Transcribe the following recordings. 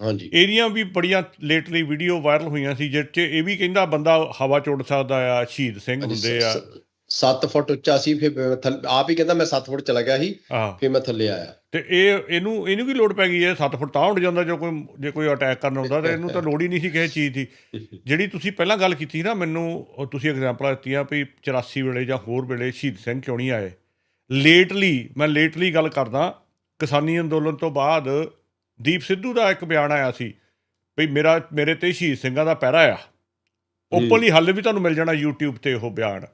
ਹਾਂਜੀ। ਇਹਦੀਆਂ ਵੀ ਬੜੀਆਂ ਲੇਟਲੀ ਵੀਡੀਓ ਵਾਇਰਲ ਹੋਈਆਂ ਸੀ ਜਿਹ 'ਚ ਇਹ ਵੀ ਕਹਿੰਦਾ ਬੰਦਾ ਹਵਾ ਚ ਉੱਡ ਸਕਦਾ ਆ ਸ਼ਹੀਦ ਸਿੰਘ ਹੁੰਦੇ ਆ। 7 ਫੁੱਟ ਉੱਚਾ ਸੀ ਫਿਰ ਆਪ ਹੀ ਕਹਿੰਦਾ ਮੈਂ 7 ਫੁੱਟ ਚਲਾ ਗਿਆ ਸੀ ਫਿਰ ਮੈਂ ਥੱਲੇ ਆਇਆ। ਤੇ ਇਹ ਇਹਨੂੰ ਇਹਨੂੰ ਵੀ ਲੋੜ ਪੈ ਗਈ ਹੈ 7 ਫੁੱਟ ਤਾਂ ਉੱਡ ਜਾਂਦਾ ਜੇ ਕੋਈ ਜੇ ਕੋਈ ਅਟੈਕ ਕਰਨ ਆਉਂਦਾ ਤੇ ਇਹਨੂੰ ਤਾਂ ਲੋੜ ਹੀ ਨਹੀਂ ਸੀ ਕਿਸੇ ਚੀਜ਼ ਦੀ। ਜਿਹੜੀ ਤੁਸੀਂ ਪਹਿਲਾਂ ਗੱਲ ਕੀਤੀ ਨਾ ਮੈਨੂੰ ਤੁਸੀਂ ਐਗਜ਼ਾਮਪਲ ਦਿੱਤੀਆਂ ਵੀ 84 ਵੇਲੇ ਜਾਂ ਹੋਰ ਵੇਲੇ ਸ਼ਹੀਦ ਸਿੰਘ ਕਿਉਂ ਨਹੀਂ ਆਏ। ਲੇਟਲੀ ਮੈਂ ਲੇਟਲੀ ਗੱਲ ਕਰਦਾ ਕਿਸਾਨੀ ਅੰਦੋਲਨ ਤੋਂ ਬਾਅਦ ਦੀਪ ਸਿੱਧੂ ਦਾ ਇੱਕ ਬਿਆਨ ਆਇਆ ਸੀ ਵੀ ਮੇਰਾ ਮੇਰੇ ਤੇ ਸ਼ਹੀਦ ਸਿੰਘਾਂ ਦਾ ਪਹਿਰਾ ਆ। ਓਪਨਲੀ ਹੱਲ ਵੀ ਤੁਹਾਨੂੰ ਮਿਲ ਜਾਣਾ YouTube ਤੇ ਉਹ ਬਿਆਨ।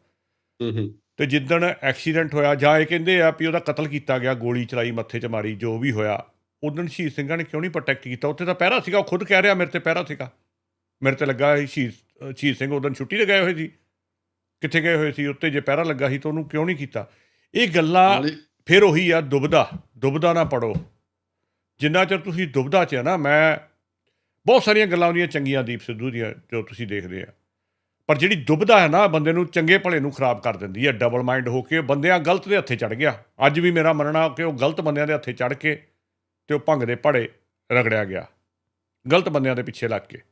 ਹੂੰ ਹੂੰ। ਤੇ ਜਿੱਦਣ ਐਕਸੀਡੈਂਟ ਹੋਇਆ ਜਾਂ ਇਹ ਕਹਿੰਦੇ ਆ ਵੀ ਉਹਦਾ ਕਤਲ ਕੀਤਾ ਗਿਆ ਗੋਲੀ ਚਲਾਈ ਮੱਥੇ 'ਚ ਮਾਰੀ ਜੋ ਵੀ ਹੋਇਆ ਉਦੋਂ ਸ਼ਹੀਦ ਸਿੰਘਾਂ ਨੇ ਕਿਉਂ ਨਹੀਂ ਪ੍ਰੋਟੈਕਟ ਕੀਤਾ? ਉੱਥੇ ਤਾਂ ਪਹਿਰਾ ਸੀਗਾ ਉਹ ਖੁਦ ਕਹਿ ਰਿਹਾ ਮੇਰੇ ਤੇ ਪਹਿਰਾ ਸੀਗਾ। ਮੇਰੇ ਤੇ ਲੱਗਾ ਸੀ ਸ਼ਹੀਦ ਸ਼ਹੀਦ ਸਿੰਘ ਉਦੋਂ ਛੁੱਟੀ ਤੇ ਗਏ ਹੋਏ ਸੀ। ਕਿੱਥੇ ਗਏ ਹੋਏ ਸੀ? ਉੱਤੇ ਜੇ ਪਹਿਰਾ ਲੱਗਾ ਸੀ ਤਾਂ ਉਹਨੂੰ ਕਿਉਂ ਨਹੀਂ ਕੀਤਾ? ਇਹ ਗੱਲਾਂ ਫਿਰ ਉਹੀ ਆ ਦੁਬਦਾ ਦੁਬਦਾ ਨਾ ਪੜੋ ਜਿੰਨਾ ਚਿਰ ਤੁਸੀਂ ਦੁਬਦਾ ਚ ਆ ਨਾ, ਮੈਂ ਬਹੁਤ ਸਾਰੀਆਂ ਗੱਲਾਂ ਉਹਦੀਆਂ ਚੰਗੀਆਂ ਦੀਪ ਸਿੱਧੂ ਦੀਆਂ ਜੋ ਤੁਸੀਂ ਦੇਖਦੇ ਆ। ਪਰ ਜਿਹੜੀ ਦੁਬਦਾ ਹੈ ਨਾ, ਬੰਦੇ ਨੂੰ ਚੰਗੇ ਭਲੇ ਨੂੰ ਖਰਾਬ ਕਰ ਦਿੰਦੀ ਹੈ ਡਬਲ ਮਾਈਂਡ ਹੋ ਕੇ ਬੰਦਿਆਂ ਗਲਤ ਦੇ ਹੱਥੇ ਚੜ ਗਿਆ। ਅੱਜ ਵੀ ਮੇਰਾ ਮੰਨਣਾ ਕਿ ਉਹ ਗਲਤ ਬੰਦਿਆਂ ਦੇ ਹੱਥੇ ਚੜ ਕੇ ਤੇ ਉਹ ਭੰਗ ਦੇ ਪੜੇ ਰਗੜਿਆ ਗਿਆ। ਗਲਤ ਬੰਦਿਆਂ ਦੇ ਪਿੱਛੇ ਲੱਗ ਕੇ।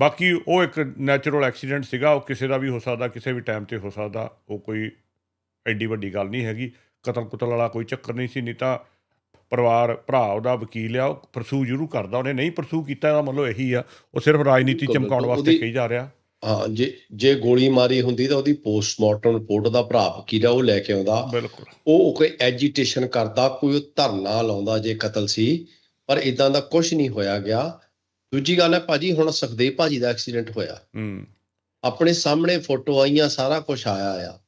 ਬਾਕੀ ਉਹ ਇੱਕ ਨੈਚੁਰਲ ਐਕਸੀਡੈਂਟ ਸੀਗਾ, ਉਹ ਕਿਸੇ ਦਾ ਵੀ ਹੋ ਸਕਦਾ, ਕਿਸੇ ਵੀ ਟਾਈਮ ਤੇ ਹੋ ਸਕਦਾ, ਉਹ ਕੋਈ ਐਡੀ ਵੱਡੀ ਗੱਲ ਨਹੀਂ ਹੈਗੀ। ਕਤਲ ਕੁਤਲ ਵਾਲਾ ਕੋਈ ਚੱਕਰ ਨਹੀਂ ਸੀ, ਨਹੀਂ ਤਾਂ ਪਰਿਵਾਰ ਭਰਾ ਉਹਦਾ ਵਕੀਲ ਆ ਉਹ ਪਰਸੂ ਜ਼ਰੂਰ ਕਰਦਾ ਉਹਨੇ ਨਹੀਂ ਪਰਸੂ ਕੀਤਾ ਇਹਦਾ ਮਤਲਬ ਇਹੀ ਆ ਉਹ ਸਿਰਫ ਰਾਜਨੀਤੀ ਚਮਕਾਉਣ ਵਾਸਤੇ ਕਹੀ ਜਾ ਰਿਹਾ। ਹਾਂ ਜੇ ਜੇ ਗੋਲੀ ਮਾਰੀ ਹੁੰਦੀ ਤਾਂ ਉਹਦੀ ਪੋਸਟਮਾਰਟਮ ਰਿਪੋਰਟ ਦਾ ਭਰਾ ਵਕੀਲ ਆ ਉਹ ਲੈ ਕੇ ਆਉਂਦਾ। ਬਿਲਕੁਲ। ਉਹ ਕੋਈ ਐਜੀਟੇਸ਼ਨ ਕਰਦਾ ਕੋਈ ਧਰਨਾ ਲਾਉਂਦਾ ਜੇ ਕਤਲ ਸੀ ਪਰ ਇਦਾਂ ਦਾ ਕੁਝ ਨਹੀਂ ਹੋਇਆ ਗਿਆ। ਦੂਜੀ ਗੱਲ ਹੈ ਭਾਜੀ ਹੁਣ ਸੁਖਦੇਵ ਭਾਜੀ ਦਾ ਐਕਸੀਡੈਂਟ ਹੋਇਆ। ਹੂੰ। ਆਪਣੇ ਸਾਹਮਣੇ ਫੋਟੋ ਆਈਆਂ ਸਾਰਾ ਕੁਝ ਆਇਆ ਆ।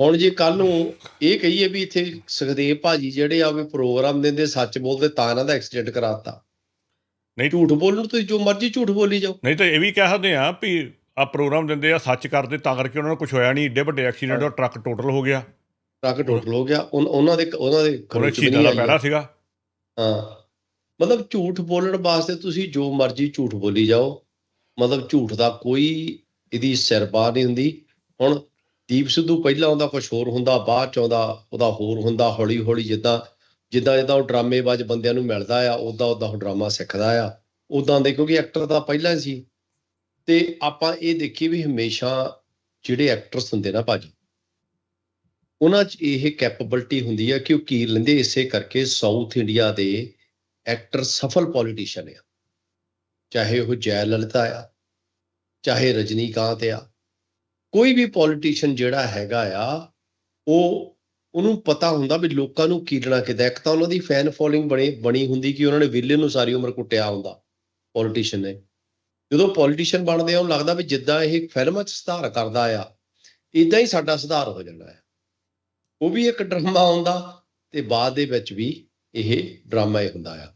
ਹੁਣ ਜੇ ਕੱਲ ਨੂੰ ਇਹ ਕਹੀਏ ਵੀ ਇੱਥੇ ਸੁਖਦੇਵ ਭਾਜੀ ਜਿਹੜੇ ਆ ਵੀ ਪ੍ਰੋਗਰਾਮ ਦਿੰਦੇ ਸੱਚ ਬੋਲਦੇ ਤਾਂ ਇਹਨਾਂ ਦਾ ਐਕਸੀਡੈਂਟ ਕਰਾਤਾ। ਨਹੀਂ। ਝੂਠ ਬੋਲਣ ਤੁਸੀਂ ਜੋ ਮਰਜ਼ੀ ਝੂਠ ਬੋਲੀ ਜਾਓ। ਨਹੀਂ ਤਾਂ ਇਹ ਵੀ ਕਹਿ ਸਕਦੇ ਆ ਵੀ ਆ ਪ੍ਰੋਗਰਾਮ ਦਿੰਦੇ ਆ ਸੱਚ ਕਰਦੇ ਤਾਂ ਕਰਕੇ ਉਹਨਾਂ ਨੂੰ ਕੁਝ ਹੋਇਆ ਨਹੀਂ ਏਡੇ ਵੱਡੇ ਐਕਸੀਡੈਂਟ ਉਹ ਟਰੱਕ ਟੋਟਲ ਹੋ ਗਿਆ। ਟਰੱਕ ਟੋਟਲ ਹੋ ਗਿਆ ਉਹਨਾਂ ਦੇ ਉਹਨਾਂ ਦੇ ਸ਼ਹੀਦਾਂ ਨਹੀਂ ਦਾ ਪਹਿਰਾ ਸੀਗਾ। ਹਾਂ। ਮਤਲਬ ਝੂਠ ਬੋਲਣ ਵਾਸਤੇ ਤੁਸੀਂ ਜੋ ਮਰਜ਼ੀ ਝੂਠ ਬੋਲੀ ਜਾਓ। ਮਤਲਬ ਝੂਠ ਦਾ ਕੋਈ ਇਹਦੀ ਸਿਰਬਾਰ ਨਹੀਂ ਹੁੰਦੀ। ਹੁਣ ਦੀਪ ਸਿੱਧੂ ਪਹਿਲਾਂ ਆਉਂਦਾ ਕੁਝ ਹੋਰ ਹੁੰਦਾ, ਬਾਅਦ ਚ ਆਉਂਦਾ ਉਹਦਾ ਹੋਰ ਹੁੰਦਾ ਹੌਲੀ ਹੌਲੀ ਜਿੱਦਾਂ ਜਿੱਦਾਂ ਜਿੱਦਾਂ ਉਹ ਡਰਾਮੇਬਾਜ਼ ਬੰਦਿਆਂ ਨੂੰ ਮਿਲਦਾ ਆ ਉਦਾਂ ਉਦਾਂ ਉਹ ਡਰਾਮਾ ਸਿੱਖਦਾ ਆ। ਉਦਾਂ ਦੇ ਕਿਉਂਕਿ ਐਕਟਰ ਤਾਂ ਪਹਿਲਾਂ ਹੀ ਸੀ। ਤੇ ਆਪਾਂ ਇਹ ਦੇਖੀ ਵੀ ਹਮੇਸ਼ਾ ਜਿਹੜੇ ਐਕਟਰਸ ਹੁੰਦੇ ਨਾ ਭਾਜੀ, ਉਹਨਾਂ 'ਚ ਇਹ ਕੈਪੇਬਿਲਿਟੀ ਹੁੰਦੀ ਆ ਕਿ ਉਹ ਕੀ ਲੈਂਦੇ, ਇਸੇ ਕਰਕੇ ਸਾਊਥ ਇੰਡੀਆ ਦੇ ਐਕਟਰ ਸਫਲ ਪੋਲੀਟੀਸ਼ੀਅਨ ਆ। ਚਾਹੇ ਉਹ ਜੈ ਲਲਿਤਾ ਆ, ਚਾਹੇ ਰਜਨੀਕਾਂਤ ਆ ਕੋਈ ਵੀ ਪੋਲੀਟੀਸ਼ੀਅਨ ਜਿਹੜਾ ਹੈਗਾ ਆ, ਉਹ ਉਹਨੂੰ ਪਤਾ ਹੁੰਦਾ ਵੀ ਲੋਕਾਂ ਨੂੰ ਕੀਲਣਾ ਕਿਦਾਂ। ਇੱਕ ਤਾਂ ਉਹਨਾਂ ਦੀ ਫੈਨ ਫੋਲੋਇੰਗ ਬਣੀ ਬਣੀ ਹੁੰਦੀ ਕਿ ਉਹਨਾਂ ਨੇ ਵਿਲੇ ਨੂੰ ਸਾਰੀ ਉਮਰ ਕੁੱਟਿਆ ਹੁੰਦਾ ਪੋਲੀਟੀਸ਼ੀਅਨ ਨੇ। ਜਦੋਂ ਪੋਲੀਟੀਸ਼ੀਅਨ ਬਣਦੇ ਆ, ਉਹਨੂੰ ਲੱਗਦਾ ਵੀ ਜਿੱਦਾਂ ਇਹ ਫਿਲਮਾਂ 'ਚ ਸੁਧਾਰ ਕਰਦਾ ਆ ਇਦਾਂ ਹੀ ਸਾਡਾ ਸੁਧਾਰ ਹੋ ਜਾਂਦਾ ਹੈ ਉਹ ਵੀ ਇੱਕ ਡਰਾਮਾ ਹੁੰਦਾ ਤੇ ਬਾਅਦ ਦੇ ਵਿੱਚ ਵੀ ਇਹ ਡਰਾਮਾ ਹੀ ਹੁੰਦਾ ਆ।